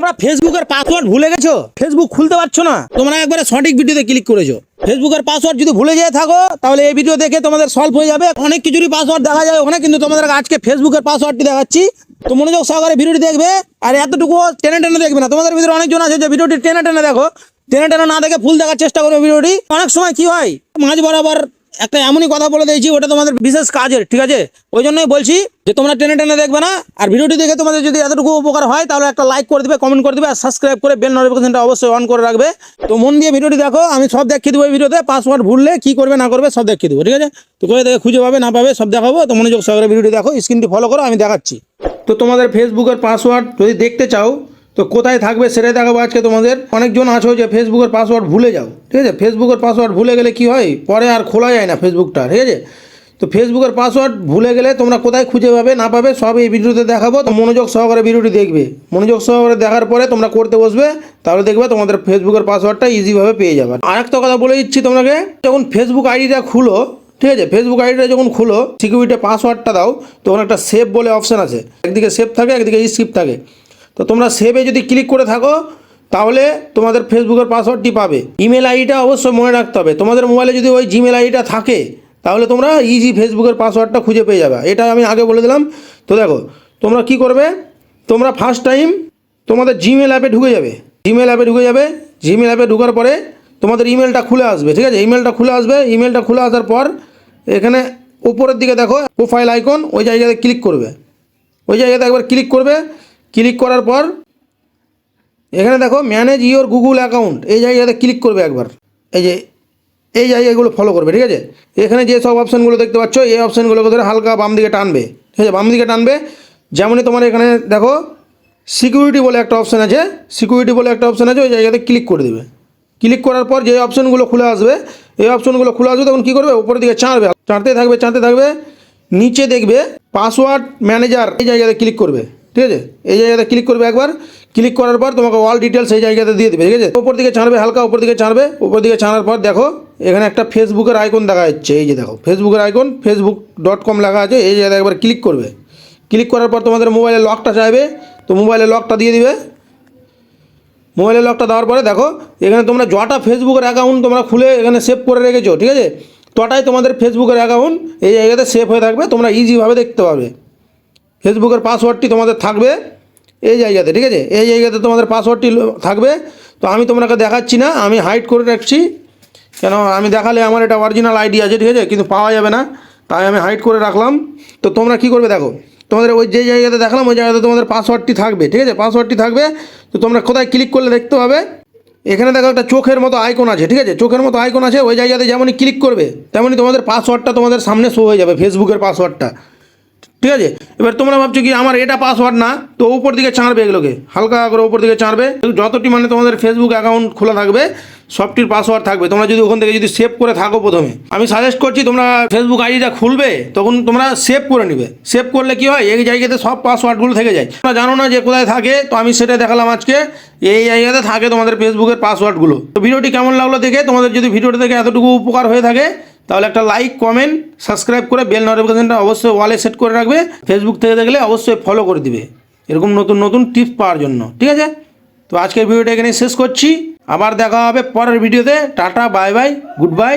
তোমরা ফেসবুকের পাসওয়ার্ড ভুলে গেছো? ফেসবুক খুলতে পারছ না? তোমরা একবারে সঠিক ভিডিওতে ক্লিক করেছ। ফেসবুকের পাসওয়ার্ড যদি ভুলে যেয়ে থাকো, তাহলে এই ভিডিও দেখে তোমাদের সলভ হয়ে যাবে। অনেক কিছুরই পাসওয়ার্ড দেখা যায় ওখানে কিন্তু তোমাদের আজকে ফেসবুকের পাসওয়ার্ডটি দেখাচ্ছি। তো মনোযোগ সহকারে ভিডিওটি দেখবে, আর এতটুকু টেনে টেনে দেখবে না। তোমাদের ভিতরে অনেকজন আছে যে ভিডিওটি টেনে টেনে দেখো। টেনে টেনে না দেখে ফুল দেখার চেষ্টা করবে ভিডিওটি। অনেক সময় কি হয়, মাঝ বরাবর একটা এমনই কথা বলে দিয়েছি, ওটা তোমাদের বিশেষ কাজের, ঠিক আছে? ওই জন্যই বলছি যে তোমরা টেনে টেনে দেখবে না, আর ভিডিওটি দেখে তোমাদের যদি এতটুকু উপকার হয়, তাহলে একটা লাইক করে দেবে কমেন্ট করে দেবে, আর সাবস্ক্রাইব করে বেল নোটিফিকেশনটা অবশ্যই অন করে রাখবে। তো মন দিয়ে ভিডিওটি দেখো, আমি সব দেখিয়ে দেবো এই ভিডিওতে পাসওয়ার্ড ভুললে কি করবে, না করবে, সব দেখিয়ে দেবো, ঠিক আছে? তো কোথায় দেখে খুঁজে পাবে, না পাবে, সব দেখাবো। তো মনোযোগ সহকারে ভিডিওটি দেখো স্ক্রিনটি ফলো করো, আমি দেখাচ্ছি। তো তোমাদের ফেসবুকের পাসওয়ার্ড যদি দেখতে চাও তো কোথায় থাকবে সেটাই দেখাবো আজকে তোমাদের। অনেকজন আছো যে ফেসবুকের পাসওয়ার্ড ভুলে যাও, ঠিক আছে? ফেসবুকের পাসওয়ার্ড ভুলে গেলে কি হয়? পরে আর খোলা যায় না ফেসবুকটা ঠিক আছে? তো ফেসবুকের পাসওয়ার্ড ভুলে গেলে তোমরা কোথায় খুঁজে পাবে, না পাবে, সব এই ভিডিওতে দেখাবো। তো মনোযোগ সহকারে ভিডিওটি দেখবে। মনোযোগ সহকারে দেখার পরে তোমরা করতে বসবে, তাহলে দেখবে তোমাদের ফেসবুকের পাসওয়ার্ডটা ইজিভাবে পেয়ে যাবে। আর একটা কথা বলে দিচ্ছি তোমাকে, যখন ফেসবুক আইডিটা খুলো, ঠিক আছে? ফেসবুক আইডিটা যখন খুলো সিকিউরিটি পাসওয়ার্ডটা দাও, তখন একটা সেভ বলে অপশান আছে। একদিকে সেভ থাকে, একদিকে স্কিপ থাকে। তো তোমরা সেভে যদি ক্লিক করে থাকো, তাহলে তোমাদের ফেসবুকের পাসওয়ার্ডটি পাবে। ইমেল আইডিটা অবশ্যই মনে রাখতে হবে। তোমাদের মোবাইলে যদি ওই জিমেল আইডিটা থাকে, তাহলে তোমরা ইজি ফেসবুকের পাসওয়ার্ডটা খুঁজে পেয়ে যাবে। এটা আমি আগে বলে দিলাম। তো দেখো, তোমরা কি করবে? তোমরা ফার্স্ট টাইম তোমাদের জিমেল অ্যাপে ঢুকে যাবে। জিমেল অ্যাপে ঢুকে যাবে। জিমেল অ্যাপে ঢুকার পরে তোমাদের ইমেলটা খুলে আসবে, ঠিক আছে? ইমেলটা খুলে আসবে। ইমেলটা খুলে আসার পর এখানে উপরের দিকে দেখো প্রোফাইল আইকন ওই জায়গাতে ক্লিক করবে। ওই জায়গাতে একবার ক্লিক করবে। ক্লিক করার পর, এখানে দেখো ম্যানেজ ইওর গুগল অ্যাকাউন্ট এই জায়গাতে ক্লিক করবে একবার। এই যে, এই জায়গাগুলো ফলো করবে, ঠিক আছে? এখানে যে সব অপশানগুলো দেখতে পাচ্ছ, এই অপশানগুলোকে ধরে হালকা বাম দিকে টানবে, ঠিক আছে? বাম দিকে টানবে, যেমনই তোমার এখানে দেখো সিকিউরিটি বলে একটা অপশান আছে সিকিউরিটি বলে একটা অপশান আছে, ওই জায়গাতে ক্লিক করে দেবে। ক্লিক করার পর যে অপশানগুলো খুলে আসবে, এই অপশানগুলো খুলে আসবে, তখন কী করবে? উপরের দিকে চাঁড়বে, চাঁড়তে থাকবে চাঁড়তে থাকবে, নিচে দেখবে পাসওয়ার্ড ম্যানেজার এই জায়গাতে ক্লিক করবে। ঠিক আছে? এই জায়গাতে ক্লিক করবে একবার। ক্লিক করার পর তোমাকে অল ডিটেলস এই জায়গাতে দিয়ে দেবে, ঠিক আছে? উপর দিকে ছাড়বে, হালকা ওপর দিকে ছাড়বে। উপর দিকে ছাড়ার পর দেখো, এখানে একটা ফেসবুকের আইকন দেখা যাচ্ছে। এই যে দেখো, ফেসবুকের আইকন ফেসবুক ডট কম লেখা আছে। এই জায়গায় একবার ক্লিক করবে। ক্লিক করার পর তোমাদের মোবাইলে লকটা চাইবে। তো মোবাইলে লকটা দিয়ে দিবে। মোবাইলের লকটা দেওয়ার পরে দেখো, এখানে তোমরা যটা ফেসবুকের অ্যাকাউন্ট তোমরা খুলে এখানে সেভ করে রেখেছো, ঠিক আছে? তটাই তোমাদের ফেসবুকের অ্যাকাউন্ট এই জায়গাতে সেভ হয়ে থাকবে। তোমরা ইজিভাবে দেখতে পাবে। ফেসবুকের পাসওয়ার্ডটি তোমাদের থাকবে এই জায়গাতে, ঠিক আছে? এই জায়গাতে তোমাদের পাসওয়ার্ডটি থাকবে। তো আমি তোমাকে দেখাচ্ছি না, আমি হাইড করে রাখছি। কেন? আমি দেখালে আমার এটা অরিজিনাল আইডি আছে, ঠিক আছে? কিন্তু পাওয়া যাবে না, তাই আমি হাইড করে রাখলাম। তো তোমরা কি করবে দেখো, তোমাদের ওই যে জায়গাতে দেখালাম, ওই জায়গাতে তোমাদের পাসওয়ার্ডটি থাকবে, ঠিক আছে? পাসওয়ার্ডটি থাকবে, তো তোমরা কোথায় ক্লিক করলে দেখতে পাবে। এখানে দেখো একটা চোখের মতো আইকন আছে, ঠিক আছে? চোখের মতো আইকন আছে, ওই জায়গাতে যেমনই ক্লিক করবে, তেমনই তোমাদের পাসওয়ার্ডটা তোমাদের সামনে শো হয়ে যাবে ফেসবুকের পাসওয়ার্ডটা। ঠিক আছে? এবার তোমরা ভাবছ কি আমার এটা পাসওয়ার্ড না, তো উপর দিকে ছাড়বে এগুলোকে। হালকা করে উপর দিকে ছাড়বে। যতটি মানে তোমাদের ফেসবুক অ্যাকাউন্ট খোলা থাকবে, সবটির পাসওয়ার্ড থাকবে। তোমরা যদি ওখান থেকে যদি সেভ করে থাকো প্রথমে। আমি সাজেস্ট করছি তোমরা ফেসবুক আইডিটা খুলবে, তখন তোমরা সেভ করে নিবে। সেভ করলে কি হয়? এই জায়গাতে সব পাসওয়ার্ডগুলো থেকে যায়। তোমরা জানো না যে কোথায় থাকে, তো আমি সেটা দেখালাম আজকে। এই জায়গাতে থাকে তোমাদের ফেসবুকের পাসওয়ার্ডগুলো তো ভিডিওটি কেমন লাগল দেখে, তোমাদের যদি ভিডিওটা থেকে এতটুকু উপকার হয়ে থাকে তাহলে একটা লাইক কমেন্ট সাবস্ক্রাইব করে বেল নোটিফিকেশনটা অবশ্যই ওয়ালে সেট করে রাখবে। ফেসবুক থেকে দেখলে অবশ্যই ফলো করে দিবে। এরকম নতুন নতুন টিপস পাওয়ার জন্য। ঠিক আছে? তো আজকের ভিডিওটা এখানে শেষ করছি। আবার দেখা হবে পরের ভিডিওতে tata bye bye good bye